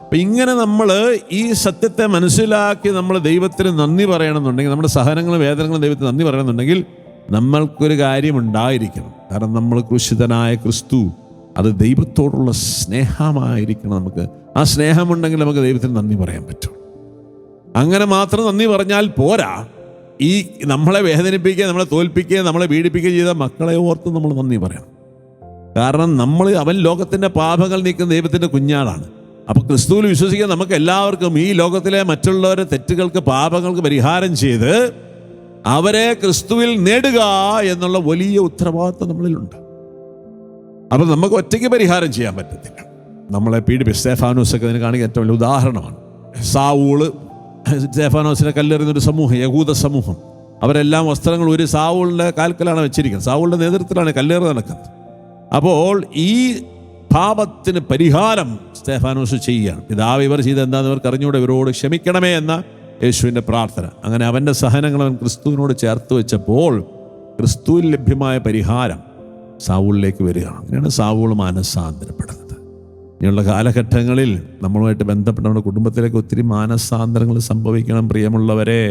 S1: അപ്പം ഇങ്ങനെ നമ്മൾ ഈ സത്യത്തെ മനസ്സിലാക്കി നമ്മൾ ദൈവത്തിന് നന്ദി പറയണമെന്നുണ്ടെങ്കിൽ നമ്മുടെ സഹനങ്ങളും വേദനകളും ദൈവത്തിന് നന്ദി പറയണമെന്നുണ്ടെങ്കിൽ നമ്മൾക്കൊരു കാര്യം ഉണ്ടായിരിക്കണം കാരണം നമ്മൾ ക്രൂശിതനായ ക്രിസ്തു. അത് ദൈവത്തോടുള്ള സ്നേഹമായിരിക്കണം നമുക്ക്. ആ സ്നേഹമുണ്ടെങ്കിൽ നമുക്ക് ദൈവത്തിന് നന്ദി പറയാൻ പറ്റും. അങ്ങനെ മാത്രം നന്ദി പറഞ്ഞാൽ പോരാ. ഈ നമ്മളെ വേദനിപ്പിക്കുക നമ്മളെ തോൽപ്പിക്കുക നമ്മളെ പീഡിപ്പിക്കുക ചെയ്ത മക്കളെ ഓർത്ത് നമ്മൾ നന്ദി പറയണം. കാരണം നമ്മൾ അവൻ ലോകത്തിന്റെ പാപങ്ങൾ നീക്കുന്ന ദൈവത്തിന്റെ കുഞ്ഞാടാണ് അപ്പോൾ ക്രിസ്തുവിൽ വിശ്വസിക്കാൻ നമുക്ക് എല്ലാവർക്കും ഈ ലോകത്തിലെ മറ്റുള്ളവരുടെ തെറ്റുകൾക്ക് പാപങ്ങൾക്ക് പരിഹാരം ചെയ്ത് അവരെ ക്രിസ്തുവിൽ നേടുക എന്നുള്ള വലിയ ഉത്തരവാദിത്വം നമ്മളിലുണ്ട്. അപ്പം നമുക്ക് ഒറ്റയ്ക്ക് പരിഹാരം ചെയ്യാൻ പറ്റത്തില്ല. നമ്മളെ പീഡിപ്പി സ്റ്റേഫാനോസൊക്കെ അതിന് കാണിക്കാൻ ഏറ്റവും വലിയ ഉദാഹരണമാണ്. സാവൂൾ സ്റ്റേഫാനോസിനെ കല്ലെറിയുന്നൊരു സമൂഹം യഹൂദ സമൂഹം. അവരെല്ലാം വസ്ത്രങ്ങൾ ഒരു സാവൂളിന്റെ കാൽക്കലാണ് വെച്ചിരിക്കുന്നത്. സാവൂളിന്റെ നേതൃത്വത്തിലാണ് കല്ലേറ് നടക്കുന്നത്. അപ്പോൾ ഈ പാപത്തിന് പരിഹാരം സ്റ്റേഫാനോസ് ചെയ്യുകയാണ്. പിതാവ് ഇവർ ചെയ്ത് എന്താന്ന് ഇവർക്ക് അറിഞ്ഞുകൂടെ ഇവരോട് ക്ഷമിക്കണമേ എന്ന യേശുവിന്റെ പ്രാർത്ഥന. അങ്ങനെ അവന്റെ സഹനങ്ങൾ അവൻ ക്രിസ്തുവിനോട് ചേർത്ത് വെച്ചപ്പോൾ ക്രിസ്തുവിൽ ലഭ്യമായ പരിഹാരം സാവൂളിലേക്ക് വരികയാണ്. അങ്ങനെയാണ് സാവൂൾ മാനസാന്തരപ്പെടുന്നത്. ഇനിയുള്ള കാലഘട്ടങ്ങളിൽ നമ്മളുമായിട്ട് ബന്ധപ്പെട്ട നമ്മുടെ കുടുംബത്തിലേക്ക് ഒത്തിരി മാനസാന്തരങ്ങൾ സംഭവിക്കണം പ്രിയമുള്ളവരെ.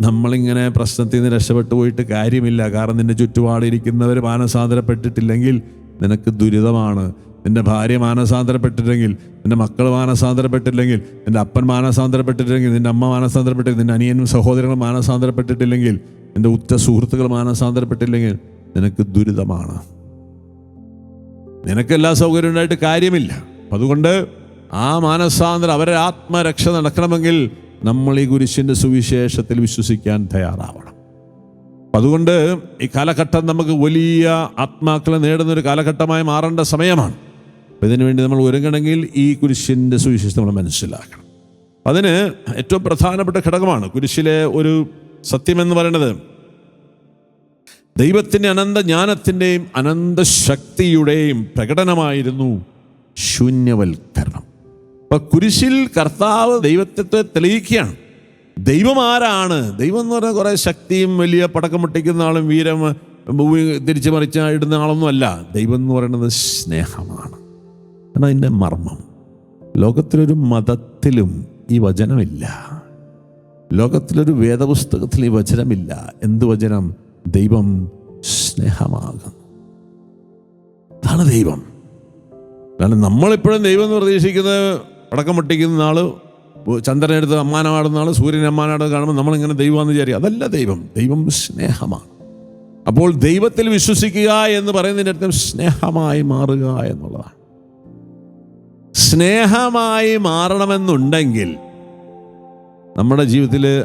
S1: നമ്മളിങ്ങനെ പ്രശ്നത്തിൽ നിന്ന് രക്ഷപ്പെട്ടു പോയിട്ട് കാര്യമില്ല. കാരണം നിന്റെ ചുറ്റുപാടിരിക്കുന്നവർ മാനസാന്തരപ്പെട്ടിട്ടില്ലെങ്കിൽ നിനക്ക് ദുരിതമാണ്. നിന്റെ ഭാര്യ മാനസാന്തരപ്പെട്ടില്ലെങ്കിൽ നിന്റെ മക്കൾ മാനസാന്തരപ്പെട്ടില്ലെങ്കിൽ നിന്റെ അപ്പൻ മാനസാന്തരപ്പെട്ടിട്ടില്ലെങ്കിൽ നിന്റെ അമ്മ മാനസാന്തരപ്പെട്ടില്ലെങ്കിൽ നിന്റെ അനിയനും സഹോദരങ്ങളും മാനസാന്തരപ്പെട്ടിട്ടില്ലെങ്കിൽ നിന്റെ ഉറ്റ സുഹൃത്തുക്കൾ മാനസാന്തരപ്പെട്ടില്ലെങ്കിൽ നിനക്ക് ദുരിതമാണ്. നിനക്ക് എല്ലാ സൗകര്യം ഉണ്ടായിട്ട് കാര്യമില്ല. അതുകൊണ്ട് ആ മാനസാന്തരം അവരെ ആത്മരക്ഷ നടക്കണമെങ്കിൽ നമ്മൾ ഈ കുരിശിന്റെ സുവിശേഷത്തിൽ വിശ്വസിക്കാൻ തയ്യാറാവണം. അതുകൊണ്ട് ഈ കാലഘട്ടം നമുക്ക് വലിയ ആത്മാക്കളെ നേടുന്ന ഒരു കാലഘട്ടമായി മാറേണ്ട സമയമാണ്. അപ്പം ഇതിനു വേണ്ടി നമ്മൾ ഒരുങ്ങണമെങ്കിൽ ഈ കുരിശിന്റെ സുവിശേഷം നമ്മൾ മനസ്സിലാക്കണം. അതിന് ഏറ്റവും പ്രധാനപ്പെട്ട ഘടകമാണ് കുരിശിലെ ഒരു സത്യമെന്ന് പറയുന്നത് ദൈവത്തിന്റെ അനന്ത ജ്ഞാനത്തിന്റെയും അനന്ത ശക്തിയുടെയും പ്രകടനമായിരുന്നു ശൂന്യവൽക്കരണം. ഇപ്പം കുരിശിൽ കർത്താവ് ദൈവത്വത്തെ തെളിയിക്കുകയാണ്. ദൈവം ആരാണ്? ദൈവം എന്ന് പറഞ്ഞാൽ കുറേ ശക്തിയും വലിയ പടക്കം പൊട്ടിക്കുന്ന ആളും വീരം ഭൂമി തിരിച്ചു മറിച്ച് ഇടുന്ന ആളൊന്നും അല്ല. ദൈവം എന്ന് പറയുന്നത് സ്നേഹമാണ്. കാരണം അതിന്റെ മർമ്മം. ലോകത്തിലൊരു മതത്തിലും ഈ വചനമില്ല. ലോകത്തിലൊരു വേദപുസ്തകത്തിൽ ഈ വചനമില്ല. എന്ത് വചനം? ദൈവം സ്നേഹമാകുന്നു. അതാണ് ദൈവം. കാരണം നമ്മളിപ്പോഴും ദൈവം എന്ന് പ്രതീക്ഷിക്കുന്നത് പടക്കം പൊട്ടിക്കുന്ന ആൾ ചന്ദ്രനെടുത്ത് അമ്മാനമാടുന്ന ആൾ സൂര്യൻ അമ്മാനാടുന്ന കാണുമ്പോൾ നമ്മളിങ്ങനെ ദൈവമാണെന്ന് വിചാരിക്കും. അതല്ല ദൈവം. ദൈവം സ്നേഹമാണ്. അപ്പോൾ ദൈവത്തിൽ വിശ്വസിക്കുക എന്ന് പറയുന്നതിന്റെ അർത്ഥം സ്നേഹമായി മാറുക എന്നുള്ളതാണ്. സ്നേഹമായി മാറണമെന്നുണ്ടെങ്കിൽ നമ്മുടെ ജീവിതത്തിൽ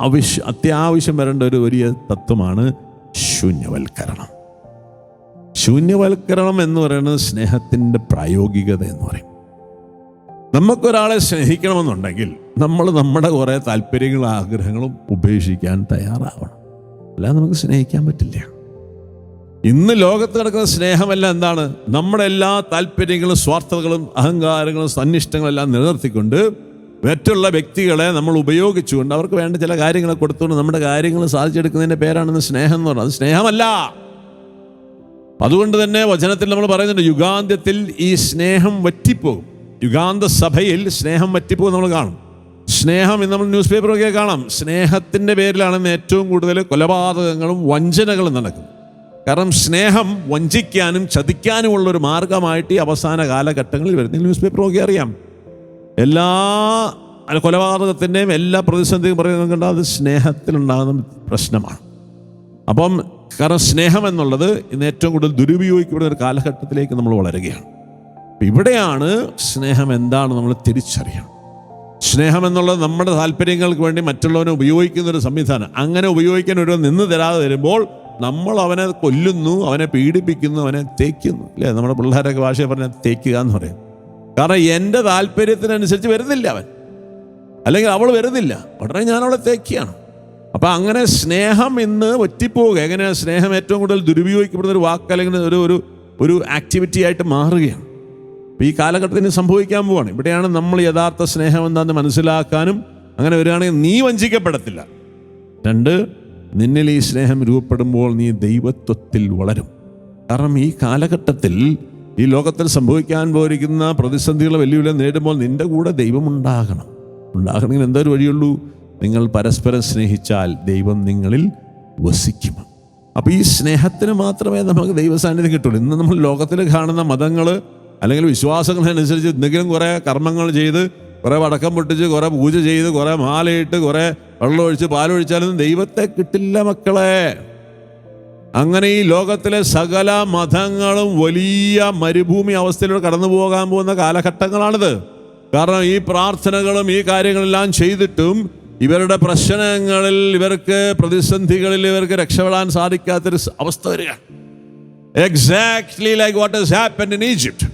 S1: അവശ്യ അത്യാവശ്യം വരേണ്ട ഒരു വലിയ തത്വമാണ് ശൂന്യവൽക്കരണം. ശൂന്യവൽക്കരണം എന്ന് പറയുന്നത് സ്നേഹത്തിന്റെ പ്രായോഗികത എന്ന് പറയും. നമുക്കൊരാളെ സ്നേഹിക്കണമെന്നുണ്ടെങ്കിൽ നമ്മൾ നമ്മുടെ കുറേ താല്പര്യങ്ങളും ആഗ്രഹങ്ങളും ഉപേക്ഷിക്കാൻ തയ്യാറാവണം. അല്ലാതെ നമുക്ക് സ്നേഹിക്കാൻ പറ്റില്ല. ഇന്ന് ലോകത്ത് നടക്കുന്ന സ്നേഹമെല്ലാം എന്താണ്? നമ്മുടെ എല്ലാ താല്പര്യങ്ങളും സ്വാർത്ഥതകളും അഹങ്കാരങ്ങളും സന്നിഷ്ടങ്ങളെല്ലാം നിലനിർത്തിക്കൊണ്ട് മറ്റുള്ള വ്യക്തികളെ നമ്മൾ ഉപയോഗിച്ചുകൊണ്ട് അവർക്ക് വേണ്ട ചില കാര്യങ്ങൾ കൊടുത്തുകൊണ്ട് നമ്മുടെ കാര്യങ്ങൾ സാധിച്ചെടുക്കുന്നതിന്റെ പേരാണെന്ന് സ്നേഹം എന്ന് പറഞ്ഞത് അത് സ്നേഹമല്ല. അതുകൊണ്ട് തന്നെ വചനത്തിൽ നമ്മൾ പറയുന്നുണ്ട് യുഗാന്ത്യത്തിൽ ഈ സ്നേഹം വറ്റിപ്പോകും. യുഗാന്ത സഭയിൽ സ്നേഹം വറ്റിപ്പോകും നമ്മൾ കാണും. സ്നേഹം ഇന്ന് നമ്മൾ ന്യൂസ് പേപ്പറൊക്കെ കാണാം. സ്നേഹത്തിന്റെ പേരിലാണ് ഏറ്റവും കൂടുതൽ കൊലപാതകങ്ങളും വഞ്ചനകളും നടക്കുന്നത് കാരണം സ്നേഹം വഞ്ചിക്കാനും ചതിക്കാനുമുള്ള ഒരു മാർഗമായിട്ട് ഈ അവസാന കാലഘട്ടങ്ങളിൽ വരുന്ന ന്യൂസ് പേപ്പറൊക്കെ അറിയാം. എല്ലാ കൊലപാതകത്തിന്റെയും എല്ലാ പ്രതിസന്ധിയും പറയുന്നത് കണ്ടാൽ അത് സ്നേഹത്തിലുണ്ടാകുന്ന പ്രശ്നമാണ്. അപ്പം കാരണം സ്നേഹം എന്നുള്ളത് ഇന്ന് ഏറ്റവും കൂടുതൽ ദുരുപയോഗിക്കപ്പെടുന്ന ഒരു കാലഘട്ടത്തിലേക്ക് നമ്മൾ വളരുകയാണ്. ഇവിടെയാണ് സ്നേഹം എന്താണ് നമ്മൾ തിരിച്ചറിയണം. സ്നേഹം എന്നുള്ളത് നമ്മുടെ താല്പര്യങ്ങൾക്ക് വേണ്ടി മറ്റുള്ളവനെ ഉപയോഗിക്കുന്ന ഒരു സംവിധാനം. അങ്ങനെ ഉപയോഗിക്കാൻ ഒരു നിന്ന് തരാതെ വരുമ്പോൾ നമ്മൾ അവനെ കൊല്ലുന്നു അവനെ പീഡിപ്പിക്കുന്നു അവനെ തേക്കുന്നു. അല്ലേ? നമ്മുടെ പിള്ളേരൊക്കെ ഭാഷയെ പറഞ്ഞാൽ തേക്കുക എന്ന് പറയും. കാരണം എന്റെ താല്പര്യത്തിനനുസരിച്ച് വരുന്നില്ല അവൻ. അല്ലെങ്കിൽ അവൾ വരുന്നില്ല. ഉടനെ ഞാൻ അവളെ തേക്കുകയാണ്. അപ്പം അങ്ങനെ സ്നേഹം ഇന്ന് ഒറ്റിപ്പോവുക എങ്ങനെയാണ് സ്നേഹം ഏറ്റവും കൂടുതൽ ദുരുപയോഗിക്കപ്പെടുന്ന ഒരു വാക്ക് അല്ലെങ്കിൽ ഒരു ഒരു ഒരു ആക്ടിവിറ്റി ആയിട്ട് മാറുകയാണ്. ഈ കാലഘട്ടത്തിന് സംഭവിക്കാൻ പോവാണ്. ഇവിടെയാണ് നമ്മൾ യഥാർത്ഥ സ്നേഹം എന്താണെന്ന് മനസ്സിലാക്കാനും അങ്ങനെ വരികയാണെങ്കിൽ നീ വഞ്ചിക്കപ്പെടത്തില്ല. രണ്ട് നിന്നിൽ ഈ സ്നേഹം രൂപപ്പെടുമ്പോൾ നീ ദൈവത്വത്തിൽ വളരും. കാരണം ഈ കാലഘട്ടത്തിൽ ഈ ലോകത്തിൽ സംഭവിക്കാൻ പോയിരിക്കുന്ന പ്രതിസന്ധികൾ വെല്ലുവിളി നേടുമ്പോൾ നിന്റെ കൂടെ ദൈവം ഉണ്ടാകണം. ഉണ്ടാകണമെങ്കിൽ എന്തൊരു വഴിയുള്ളൂ. നിങ്ങൾ പരസ്പരം സ്നേഹിച്ചാൽ ദൈവം നിങ്ങളിൽ വസിക്കും. അപ്പോൾ ഈ സ്നേഹത്തിന് മാത്രമേ നമുക്ക് ദൈവസാന്നിധ്യം കിട്ടുള്ളൂ. ഇന്ന് നമ്മൾ ലോകത്തിൽ കാണുന്ന മതങ്ങൾ അല്ലെങ്കിൽ വിശ്വാസങ്ങളനുസരിച്ച് എന്തെങ്കിലും കുറേ കർമ്മങ്ങൾ ചെയ്ത് കുറേ വടക്കം പൊട്ടിച്ച് കുറേ പൂജ ചെയ്ത് കുറേ മാലയിട്ട് കുറേ വെള്ളമൊഴിച്ച് പാലൊഴിച്ചാലൊന്നും ദൈവത്തെ കിട്ടില്ല മക്കളെ. അങ്ങനെ ഈ ലോകത്തിലെ സകല മതങ്ങളും വലിയ മരുഭൂമി അവസ്ഥയിലൂടെ കടന്നു പോകാൻ പോകുന്ന കാലഘട്ടങ്ങളാണിത്. കാരണം ഈ പ്രാർത്ഥനകളും ഈ കാര്യങ്ങളെല്ലാം ചെയ്തിട്ടും ഇവരുടെ പ്രശ്നങ്ങളിൽ ഇവർക്ക് പ്രതിസന്ധികളിൽ ഇവർക്ക് രക്ഷപ്പെടാൻ സാധിക്കാത്തൊരു അവസ്ഥ വരികയാണ് exactly like what is happen in Egypt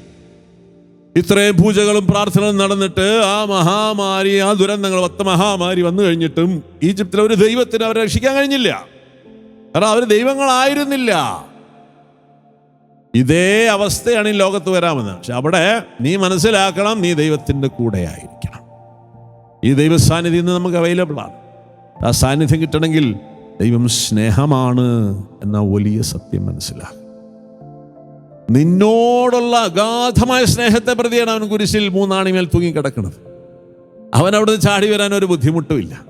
S1: ഇത്രയും പൂജകളും പ്രാർത്ഥനകളും നടന്നിട്ട് ആ മഹാമാരി ആ ദുരന്തങ്ങൾ ഒത്ത മഹാമാരി വന്നു കഴിഞ്ഞിട്ടും ഈജിപ്തിലെ ഒരു ദൈവത്തിന് അവരെ രക്ഷിക്കാൻ കഴിഞ്ഞില്ല. കാരണം അവർ ദൈവങ്ങളായിരുന്നില്ല. ഇതേ അവസ്ഥയാണ് ഈ ലോകത്ത് വരാമെന്ന്. പക്ഷെ അവിടെ നീ മനസ്സിലാക്കണം നീ ദൈവത്തിന്റെ കൂടെ ആയിരിക്കണം. ഈ ദൈവസാന്നിധ്യം ഇന്ന് നമുക്ക് അവൈലബിൾ ആണ്. ആ സാന്നിധ്യം കിട്ടണമെങ്കിൽ ദൈവം സ്നേഹമാണ് എന്ന വലിയ സത്യം മനസ്സിലാക്കുക. നിന്നോടുള്ള അഗാധമായ സ്നേഹത്തെ പ്രതിയാണ് അവൻ കുരിശിൽ മൂന്നാണിമേൽ തൂങ്ങിക്കിടക്കുന്നത് അവൻ അവിടുന്ന് ചാടി വരാൻ ഒരു ബുദ്ധിമുട്ടുമില്ല.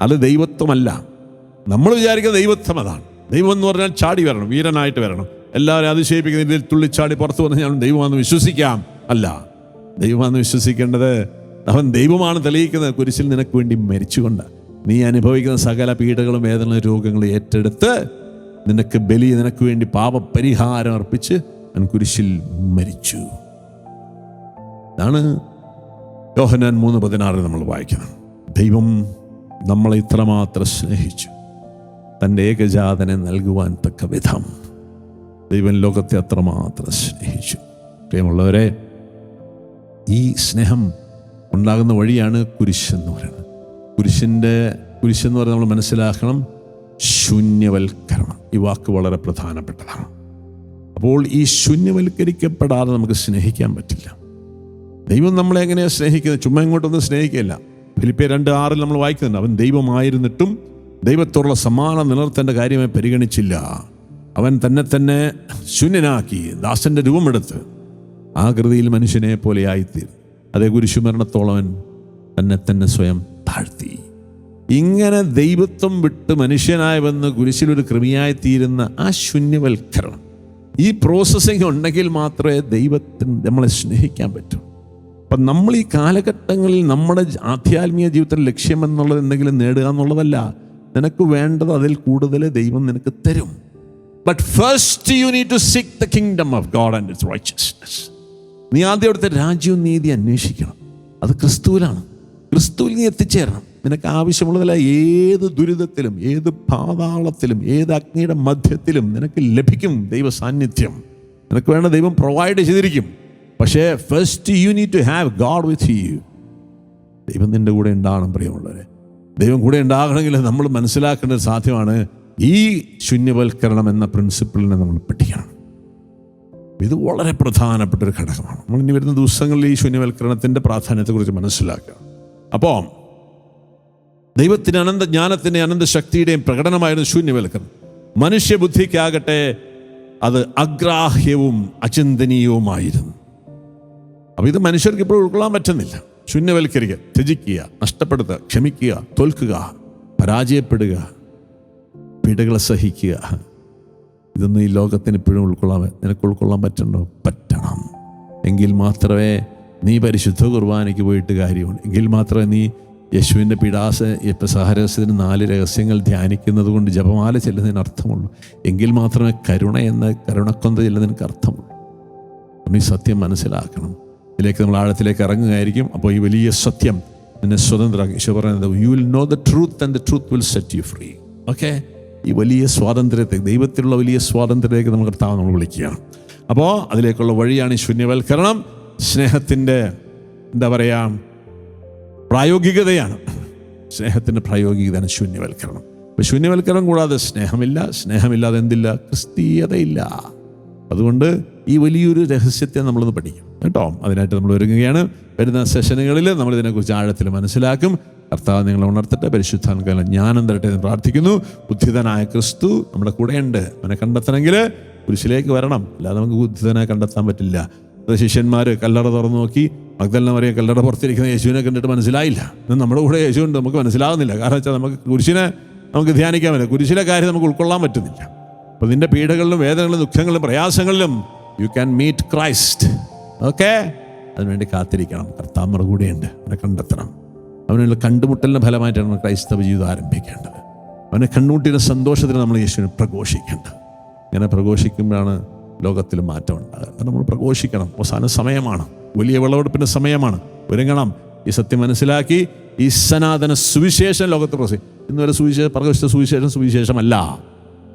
S1: അത് ദൈവത്വമല്ല. നമ്മൾ വിചാരിക്കുന്ന ദൈവത്വം അതാണ്. ദൈവം എന്ന് പറഞ്ഞാൽ ചാടി വരണം വീരനായിട്ട് വരണം. എല്ലാവരും അതിശയിപ്പിക്കുന്ന ഇതിൽ തുള്ളിച്ചാടി പുറത്തു വന്ന് ഞാൻ ദൈവമാണെന്ന് വിശ്വസിക്കാം. അല്ല ദൈവമാണെന്ന് വിശ്വസിക്കേണ്ടത് അവൻ ദൈവമാണ് തെളിയിക്കുന്നത്. കുരിശിൽ നിനക്ക് വേണ്ടി മരിച്ചുകൊണ്ട് നീ അനുഭവിക്കുന്ന സകല പീഡകളും വേദനകളും രോഗങ്ങളും ഏറ്റെടുത്ത് നിനക്ക് ബലി നിനക്ക് വേണ്ടി പാപപരിഹാരം അർപ്പിച്ച് അവൻ കുരിശിൽ മരിച്ചു. ഇതാണ് യോഹനാൻ മൂന്ന് പതിനാറിൽ നമ്മൾ വായിക്കുന്നത്. ദൈവം നമ്മളെ ഇത്രമാത്രം സ്നേഹിച്ചു. തന്റെ ഏകജാതനെ നൽകുവാൻ തക്ക വിധം. ദൈവൻ ലോകത്തെ അത്രമാത്രം സ്നേഹിച്ചു. പ്രിയമുള്ളവരെ ഈ സ്നേഹം ഉണ്ടാകുന്ന വഴിയാണ് കുരിശെന്ന് പറയുന്നത് കുരിശിന്റെ കുരിശെന്ന് പറയുന്നത് നമ്മൾ മനസ്സിലാക്കണം ശൂന്യവൽക്കരണം. ഈ വാക്ക് വളരെ പ്രധാനപ്പെട്ടതാണ്. അപ്പോൾ ഈ ശൂന്യവൽക്കരിക്കപ്പെടാതെ നമുക്ക് സ്നേഹിക്കാൻ പറ്റില്ല. ദൈവം നമ്മളെ എങ്ങനെയാണ് സ്നേഹിക്കുന്നത്? ചുമ്മാ ഇങ്ങോട്ടൊന്നും സ്നേഹിക്കില്ല ഫിലിപ്പെ രണ്ട് ആറിൽ നമ്മൾ വായിക്കുന്നുണ്ട്. അവൻ ദൈവമായിരുന്നിട്ടും ദൈവത്തോടുള്ള സമ്മാനം നിലനിർത്തേണ്ട കാര്യമായി പരിഗണിച്ചില്ല. അവൻ തന്നെ തന്നെ ശൂന്യനാക്കി ദാസന്റെ രൂപമെടുത്ത് ആകൃതിയിൽ മനുഷ്യനെ പോലെ ആയിത്തീർന്നു. അതേ കുരിശുമരണത്തോളവൻ തന്നെ തന്നെ സ്വയം താഴ്ത്തി. ഇങ്ങനെ ദൈവത്വം വിട്ട് മനുഷ്യനായി വന്ന് കുരിശിലൊരു കൃമിയായി തീരുന്ന ആ ശൂന്യവൽക്കരണം ഈ പ്രോസസ്സിങ് ഉണ്ടെങ്കിൽ മാത്രമേ ദൈവത്തിന് നമ്മളെ സ്നേഹിക്കാൻ പറ്റൂ. അപ്പം നമ്മൾ ഈ കാലഘട്ടങ്ങളിൽ നമ്മുടെ ആധ്യാത്മിക ജീവിതത്തിൽ ലക്ഷ്യമെന്നുള്ളത് എന്തെങ്കിലും നേടുക എന്നുള്ളതല്ല നിനക്ക് വേണ്ടത് അതിൽ കൂടുതൽ ദൈവം നിനക്ക് തരും. But first you need to seek the kingdom of God and its righteousness നീ ആദ്യം അവിടുത്തെ രാജ്യവും നീതി അന്വേഷിക്കണം. അത് ക്രിസ്തുവിലാണ്. ക്രിസ്തുവിൽ നീ എത്തിച്ചേരണം. നിനക്ക് ആവശ്യമുള്ളതല്ല ഏത് ദുരിതത്തിലും ഏത് പാതാളത്തിലും ഏത് അഗ്നിയുടെ മധ്യത്തിലും നിനക്ക് ലഭിക്കും ദൈവ സാന്നിധ്യം നിനക്ക് വേണ്ട ദൈവം പ്രൊവൈഡ് ചെയ്തിരിക്കും. പക്ഷേ first you need to have God with you ദൈവം നിന്റെ കൂടെ ഉണ്ടാകണം പ്രിയമുള്ളവരെ. ദൈവം കൂടെ ഉണ്ടാകണമെങ്കിൽ നമ്മൾ മനസ്സിലാക്കേണ്ടത് സാധ്യമാണ് ഈ ശൂന്യവൽക്കരണം എന്ന പ്രിൻസിപ്പിളിനെ നമ്മൾ പഠിക്കണം. ഇത് വളരെ പ്രധാനപ്പെട്ട ഒരു ഘടകമാണ്. നമ്മൾ ഇനി വരുന്ന ദിവസങ്ങളിൽ ഈ ശൂന്യവൽക്കരണത്തിന്റെ പ്രാധാന്യത്തെക്കുറിച്ച് മനസ്സിലാക്കുക. അപ്പോൾ ദൈവത്തിന് അനന്ത ജ്ഞാനത്തിന്റെ അനന്ത ശക്തിയുടെയും പ്രകടനമായിരുന്നു ശൂന്യവൽക്കരണം. മനുഷ്യബുദ്ധിക്കാകട്ടെ അത് അഗ്രാഹ്യവും അചിന്തനീയവുമായിരുന്നു. അപ്പോൾ ഇത് മനുഷ്യർക്ക് ഇപ്പോൾ ഉൾക്കൊള്ളാൻ പറ്റുന്നില്ല. ശൂന്യവൽക്കരിക്കുക ത്യജിക്കുക നഷ്ടപ്പെടുത്തുക ക്ഷമിക്കുക തോൽക്കുക പരാജയപ്പെടുക പീഡകളെ സഹിക്കുക. ഇതൊന്നും ഈ ലോകത്തിന് ഇപ്പോഴും ഉൾക്കൊള്ളാൻ നിനക്ക് ഉൾക്കൊള്ളാൻ പറ്റണോ പറ്റണം എങ്കിൽ മാത്രമേ നീ പരിശുദ്ധ കുർബാനയ്ക്ക് പോയിട്ട് കാര്യമുള്ളൂ. എങ്കിൽ മാത്രമേ നീ യേശുവിന്റെ പീഡാസ സഹരഹസ്യത്തിന് നാല് രഹസ്യങ്ങൾ ധ്യാനിക്കുന്നത് കൊണ്ട് ജപമാല ചെല്ലുന്നതിന് അർത്ഥമുള്ളൂ. എങ്കിൽ മാത്രമേ കരുണ എന്ന കരുണക്കൊന്ത ചെല്ലുന്നതിന് അർത്ഥമുള്ളൂ. നീ സത്യം മനസ്സിലാക്കണം. ഇതിലേക്ക് നമ്മൾ ആഴത്തിലേക്ക് ഇറങ്ങുകയായിരിക്കും. അപ്പോൾ ഈ വലിയ സത്യം നിന്നെ സ്വതന്ത്രമാക്കി. ഈശോ പറയുന്നത് you will know the truth and the truth will set you free okay ഈ വലിയ സ്വാതന്ത്ര്യത്തെ ദൈവത്തിലുള്ള വലിയ സ്വാതന്ത്ര്യത്തിലേക്ക് നമ്മൾ കർത്താവ് നമ്മൾ വിളിക്കുകയാണ്. അപ്പോൾ അതിലേക്കുള്ള വഴിയാണ് ഈ ശൂന്യവൽക്കരണം. സ്നേഹത്തിന്റെ എന്താ പറയുക പ്രായോഗികതയാണ്. സ്നേഹത്തിന്റെ പ്രായോഗികതയാണ് ശൂന്യവൽക്കരണം. അപ്പോൾ ശൂന്യവൽക്കരണം കൂടാതെ സ്നേഹമില്ല. സ്നേഹമില്ലാതെ എന്തില്ല? ക്രിസ്തീയതയില്ല. അതുകൊണ്ട് ഈ വലിയൊരു രഹസ്യത്തെ നമ്മളൊന്ന് പഠിക്കും കേട്ടോ? അതിനായിട്ട് നമ്മൾ ഒരുങ്ങുകയാണ്. വരുന്ന സെഷനുകളിൽ നമ്മൾ ഇതിനെക്കുറിച്ച് ആഴത്തിൽ മനസ്സിലാക്കും. കർത്താവ് നിങ്ങളെ ഉണർത്തട്ടെ പരിശുദ്ധാൻകാലം ജ്ഞാനം തരട്ടെ എന്ന് പ്രാർത്ഥിക്കുന്നു. ബുദ്ധിതനായ ക്രിസ്തു നമ്മുടെ കൂടെയുണ്ട്. അവനെ കണ്ടെത്തണമെങ്കിൽ കുരിശിലേക്ക് വരണം. അല്ലാതെ നമുക്ക് ബുദ്ധിതനെ കണ്ടെത്താൻ പറ്റില്ല. ശിഷ്യന്മാർ കല്ലറ തുറന്നു നോക്കി. മഗ്ദലിനെ മറിയ കല്ലറ പുറത്തിരിക്കുന്ന യേശുവിനെ കണ്ടിട്ട് മനസ്സിലായില്ല. നമ്മുടെ കൂടെ യേശു ഉണ്ട് നമുക്ക് മനസ്സിലാവുന്നില്ല. കാരണം വെച്ചാൽ നമുക്ക് കുരിശിനെ നമുക്ക് ധ്യാനിക്കാൻ പറ്റില്ല. കുരിശിലെ കാര്യം നമുക്ക് ഉൾക്കൊള്ളാൻ പറ്റുന്നില്ല. അപ്പോൾ നിന്റെ പീഡകളിലും വേദനകളിലും ദുഃഖങ്ങളിലും പ്രയാസങ്ങളിലും you can meet Christ okay? അതിനുവേണ്ടി കാത്തിരിക്കണം. കർത്താമറ കൂടെയുണ്ട്. അവനെ കണ്ടെത്തണം. അവനുള്ള കണ്ടുമുട്ടലിന്റെ ഫലമായിട്ടാണ് ക്രൈസ്തവ ജീവിതം ആരംഭിക്കേണ്ടത്. അവനെ കണ്ണൂട്ടിയുടെ സന്തോഷത്തിന് നമ്മൾ യേശുവിനെ പ്രഘോഷിക്കേണ്ടത്. ഇങ്ങനെ പ്രഘോഷിക്കുമ്പോഴാണ് ലോകത്തിൽ മാറ്റം ഉണ്ടാകുക നമ്മൾ പ്രഘോഷിക്കണം. അവസാന സമയമാണ്. വലിയ വിളവെടുപ്പിന്റെ സമയമാണ്. ഒരുങ്ങണം. ഈ സത്യം മനസ്സിലാക്കി ഈ സനാതന സുവിശേഷം ലോകത്ത് പ്രസി ഇന്നുവരെ സുവിശേഷം പ്രഘോഷിച്ച സുവിശേഷം സുവിശേഷമല്ല.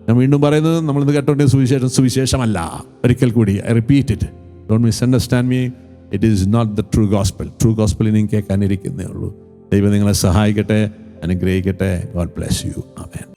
S1: ഞാൻ വീണ്ടും പറയുന്നത് നമ്മൾ ഇന്ന് കേട്ടോണ്ടിയ സുവിശേഷം സുവിശേഷമല്ല. ഒരിക്കൽ കൂടി I repeat it don't misunderstand me it is not the true gospel true gospel ഇനിയും കേൾക്കാനിരിക്കുന്നേ ഉള്ളൂ. ദൈവം നിങ്ങളെ സഹായിക്കട്ടെ അനുഗ്രഹിക്കട്ടെ. God bless you amen